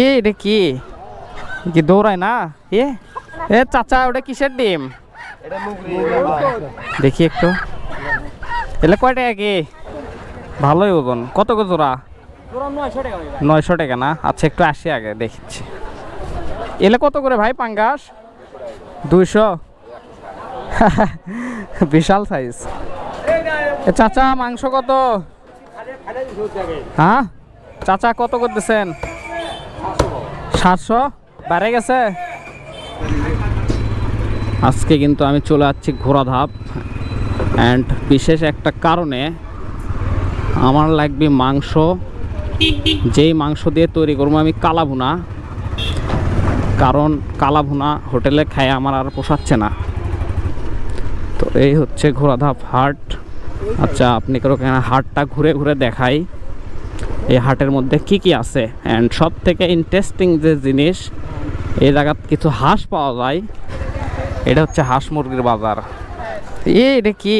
এ, এটা কি? কি দৌড়ায় না? এ এ, চাচা, ওটা কিসের ডিম? দেখি একটু। এলে কয় টাকা কি? ভালোই ওজন। কত কত জোড়া? নয়শো টাকা না? আচ্ছা একটু আসি আগে দেখছি এলে কত করে ভাই পাঙ্গাস? দুইশো? বিশাল সাইজ চাচা, মাংস কত? হ্যাঁ? চাচা, কত করতেছেন? সাতশো। বেড়ে গেছে। আজকে কিন্তু আমি চলে যাচ্ছি ঘোড়াধাপ। অ্যান্ড বিশেষ একটা কারণে আমার লাগবে মাংস। যেই মাংস দিয়ে তৈরি করব আমি কালাভুনা। কারণ কালাভুনা হোটেলে খাই আমার আর পোষাচ্ছে না। তো এই হচ্ছে ঘোড়াধাপ হাট। আচ্ছা আপনি কেন কেন হাটটা ঘুরে ঘুরে দেখাই। এই হাটের মধ্যে কি কি আছে? অ্যান্ড সব থেকে ইন্টারেস্টিং যে জিনিস এই জায়গাত কিছু হাঁস পাওয়া যায় এটা হচ্ছে হাঁস মুরগির বাজার। এ এটা কি?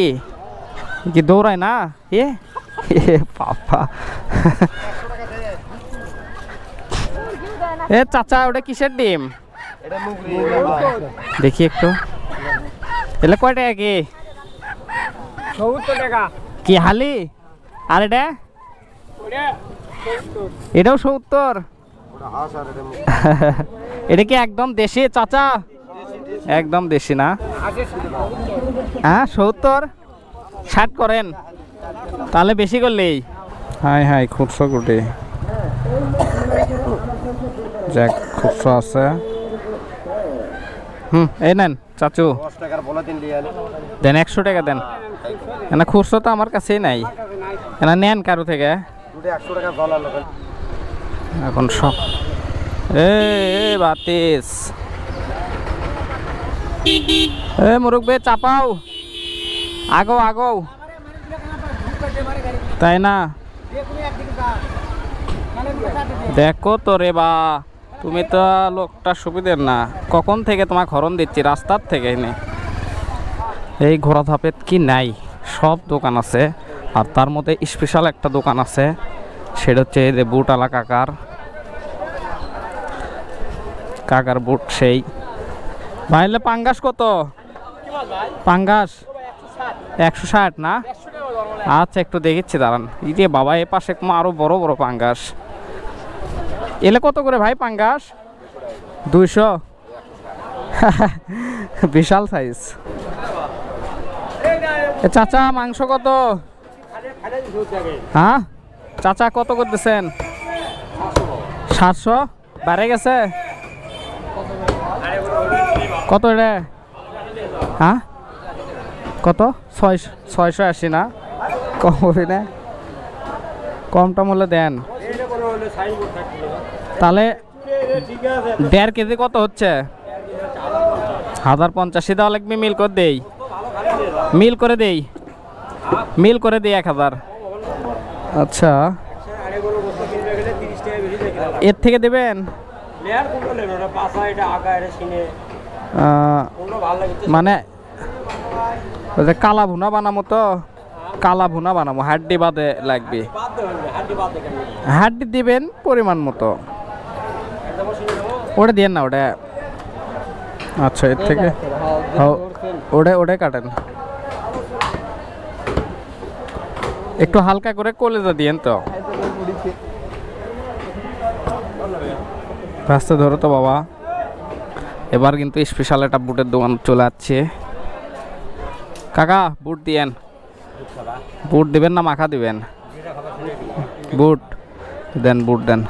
কি দৌড়ায় না? এ বাবা। এ চাচা ওটা কিসের ডিম? দেখি একটু। এলে কয় টাকা কি? সত্তর টাকা। কি হালি? আর এটা? এটাও সত্তর। এটা কি একদম দেশি? চাচা? একদম দেশি না? হ্যাঁ সত্তর। ষাট করেন। তাহলে বেশি করলেই। হাই হাই খুচরো গুটি। যাক খুচরো আছে। হুম এই নেন চাচু। দিন একশো টাকা দেন। এনা খুচরো তো আমার কাছেই নাই। এনা নেন কারও থেকে। এখন সব এ বাতিস। এ মুরব্বে চাপাও। আগো আগো। তাই না? দেখো তো রে বা, তুমি তো লোকটা সুবিধের না। কখন থেকে তোমার হরণ দিচ্ছি? রাস্তার থেকে এনে এই ঘোড়া ধাপের কি নাই? সব দোকান আছে। আর তার মধ্যে স্পেশাল একটা দোকান আছে। সেটা হচ্ছে যে বুটালা কাকার। কাকার বুট সেই। ভাইলে পাঙ্গাস কত? পাঙ্গাস? একশো ষাট না? আচ্ছা একটু দেখেছি দাঁড়ান। যে বাবা, এ পাশে আরও বড় বড় পাঙ্গাস। এলে কত করে ভাই পাঙ্গাস? দুইশো? বিশাল সাইজ চাচা, মাংস কত? হ্যাঁ? চাচা, কত করতেছেন? সাতশো? বাড়ে গেছে? কত রে? হ্যাঁ? কত? ছয় ছয়শো আশি না? কম হবে না? কমটা মূল্য দেন। তাহলে দেড় কেজি কত হচ্ছে? হাজার পঞ্চাশি। দেওয়া লাগবে মিল করে দেই। মিল করে দেই। মিল করে দেই এক হাজার। আচ্ছা। এর থেকে দেবেন? মানে কালা ভুনা বানামো তো? কালা ভুনা বানাবো হাড্ডি বাদে লাগবে। হাড্ডি দিবেন পরিমাণ মতো। ওটা দিয়েন না ওটা। আচ্ছা এর থেকে। ও- ওটা ওটাই কাটেন। একটু হালকা করে কলেজা দিয়েন তো। রাস্তা ধরো তো বাবা। এবার কিন্তু স্পেশাল একটা বুটের দোকান চলে আসছে। কাকা, বুট দিয়েন। বুট দিবেন না, মাখা দিবেন? বুট। দেন বুট দেন।